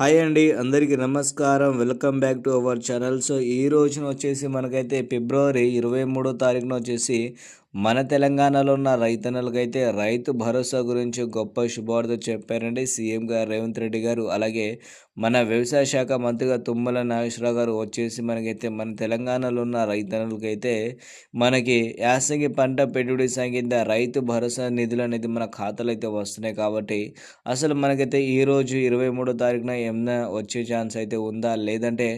Hi అండి అందరికీ నమస్కారం. Welcome back to our channel. So ఈ రోజున వచ్చేసి మనకైతే ఫిబ్రవరి ఇరవై మూడో తారీఖున వచ్చేసి మన తెలంగాణలో ఉన్న రైతన్నలకైతే రైతు భరోసా గురించి గొప్ప శుభవార్త చెప్పారండి సీఎం గారు రేవంత్ రెడ్డి గారు. అలాగే మన వ్యవసాయ శాఖ మంత్రిగా తుమ్మల నాగేశ్వరరావు గారు వచ్చేసి మనకైతే మన తెలంగాణలో ఉన్న రైతన్నలకైతే మనకి యాసంగి పంట పెట్టుబడి సంఖ్య రైతు భరోసా నిధులు అనేది మన ఖాతాలు అయితే వస్తున్నాయి కాబట్టి అసలు మనకైతే ఈరోజు ఇరవై మూడో తారీఖున ఏమైనా వచ్చే ఛాన్స్ అయితే ఉందా? లేదంటే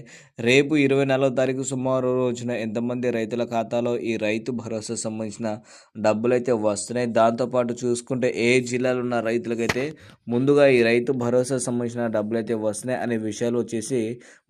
రేపు ఇరవై నాలుగో తారీఖు సుమారు రోజున ఎంతమంది రైతుల ఖాతాలో ఈ రైతు భరోసా సంబంధించిన డబ్బులు అయితే వస్తున్నాయి. దాంతోపాటు చూసుకుంటే ఏ జిల్లాలో ఉన్న రైతులకైతే ముందుగా ఈ రైతు భరోసా సంబంధించిన డబ్బులు అయితే వస్తున్నాయి అనే విషయాలు వచ్చేసి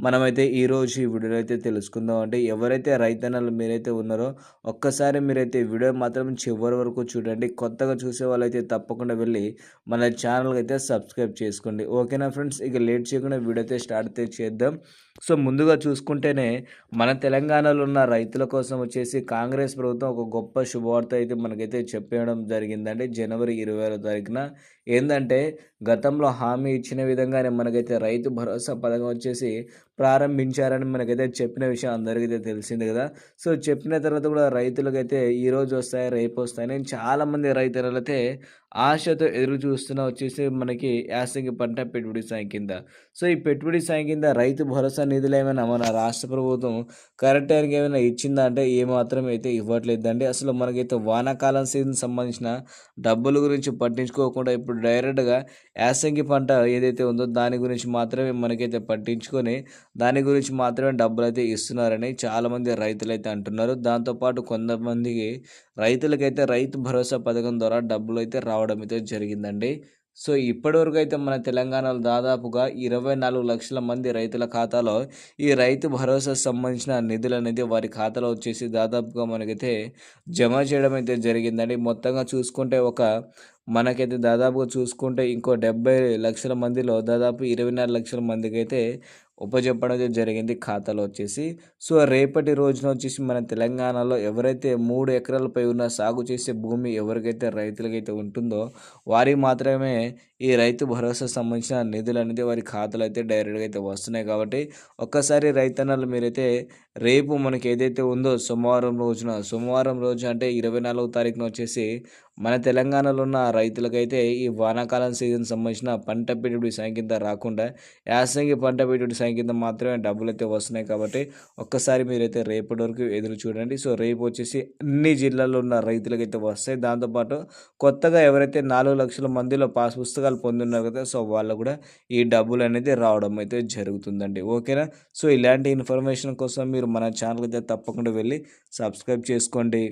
మనమైతే ఈరోజు ఈ వీడియోలో అయితే తెలుసుకుందాం అంటే ఎవరైతే రైతన్నలు మీరైతే ఉన్నారో ఒక్కసారి మీరైతే వీడియో మాత్రం చివరి వరకు చూడండి. కొత్తగా చూసే వాళ్ళైతే తప్పకుండా వెళ్ళి మన ఛానల్కి అయితే సబ్స్క్రైబ్ చేసుకోండి. ఓకేనా ఫ్రెండ్స్? ఇక లేట్ చేయకుండా వీడియో అయితే స్టార్ట్ అయితే చేద్దాం. సో ముందుగా చూసుకుంటేనే మన తెలంగాణలో ఉన్న రైతుల కోసం వచ్చేసి కాంగ్రెస్ ప్రభుత్వం ఒక గొప్ప శుభవార్త అయితే మనకైతే చెప్పేయడం జరిగిందండి. జనవరి ఇరవై ఆరో తారీఖున. ఏంటంటే గతంలో హామీ ఇచ్చిన విధంగానే మనకైతే రైతు భరోసా పథకం వచ్చేసి ప్రారంభించారని మనకైతే చెప్పిన విషయం అందరికైతే తెలిసింది కదా. సో చెప్పిన తర్వాత కూడా రైతులకైతే ఈరోజు వస్తాయి రేపు వస్తాయని చాలామంది రైతులైతే ఆశతో ఎదురు చూస్తున్న వచ్చేసి మనకి యాసంగి పంట పెట్టుబడి సాయం కింద. సో ఈ పెట్టుబడి సాయం కింద రైతు భరోసా నిధులు ఏమైనా మన రాష్ట్ర ప్రభుత్వం కరెక్ట్ టైంకి ఏమైనా ఇచ్చిందా అంటే ఏమాత్రం అయితే ఇవ్వట్లేదండి. అసలు మనకైతే వానాకాలం సీజన్ సంబంధించిన డబ్బుల గురించి పట్టించుకోకుండా ఇప్పుడు డైరెక్ట్గా యాసంగి పంట ఏదైతే ఉందో దాని గురించి మాత్రమే మనకైతే పట్టించుకొని దాని గురించి మాత్రమే డబ్బులు అయితే ఇస్తున్నారని చాలామంది రైతులు అయితే అంటున్నారు దాంతోపాటు కొంతమందికి రైతులకైతే రైతు భరోసా పథకం ద్వారా డబ్బులు అయితే రావడం అయితే జరిగిందండి. సో ఇప్పటివరకు అయితే మన తెలంగాణలో దాదాపుగా ఇరవై నాలుగు లక్షల మంది రైతుల ఖాతాలో ఈ రైతు భరోసా సంబంధించిన నిధులు అనేది వారి ఖాతాలో వచ్చేసి దాదాపుగా మనకైతే జమ చేయడం అయితే జరిగిందండి. మొత్తంగా చూసుకుంటే ఒక మనకైతే దాదాపుగా చూసుకుంటే ఇంకో డెబ్బై లక్షల మందిలో దాదాపు ఇరవై నాలుగు లక్షల మందికి అయితే ఉపజెప్పడం జరిగింది. ఖాతాలో వచ్చేసి. సో రేపటి రోజున వచ్చేసి మన తెలంగాణలో ఎవరైతే మూడు ఎకరాలపై ఉన్న సాగు చేసే భూమి ఎవరికైతే రైతులకైతే ఉంటుందో వారికి మాత్రమే ఈ రైతు భరోసా సంబంధించిన నిధులు అనేది వారి ఖాతాలు అయితే డైరెక్ట్గా అయితే వస్తున్నాయి కాబట్టి ఒక్కసారి రైతన్నలు మీరైతే రేపు మనకి ఏదైతే ఉందో సోమవారం రోజున సోమవారం రోజు అంటే ఇరవై నాలుగో తారీఖున వచ్చేసి మన తెలంగాణలో ఉన్న రైతులకైతే ఈ వానాకాలం సీజన్ సంబంధించిన పంట పెట్టుబడి సాయం కింద రాకుండా యాసంగి పంట పెట్టుబడి సాయం కింద మాత్రమే డబ్బులు అయితే వస్తున్నాయి కాబట్టి ఒక్కసారి మీరైతే రేపటి వరకు ఎదురు చూడండి. సో రేపు వచ్చేసి అన్ని జిల్లాల్లో ఉన్న రైతులకైతే వస్తాయి. దాంతోపాటు కొత్తగా ఎవరైతే నాలుగు లక్షల మందిలో పాస్ పుస్తకాలు పొందున్నారు కదా సో వాళ్ళు కూడా ఈ డబ్బులు అనేది రావడం అయితే జరుగుతుందండి. ఓకేనా? సో ఇలాంటి ఇన్ఫర్మేషన్ కోసం మీరు మన ఛానల్ అయితే తప్పకుండా వెళ్ళి సబ్స్క్రైబ్ చేసుకోండి.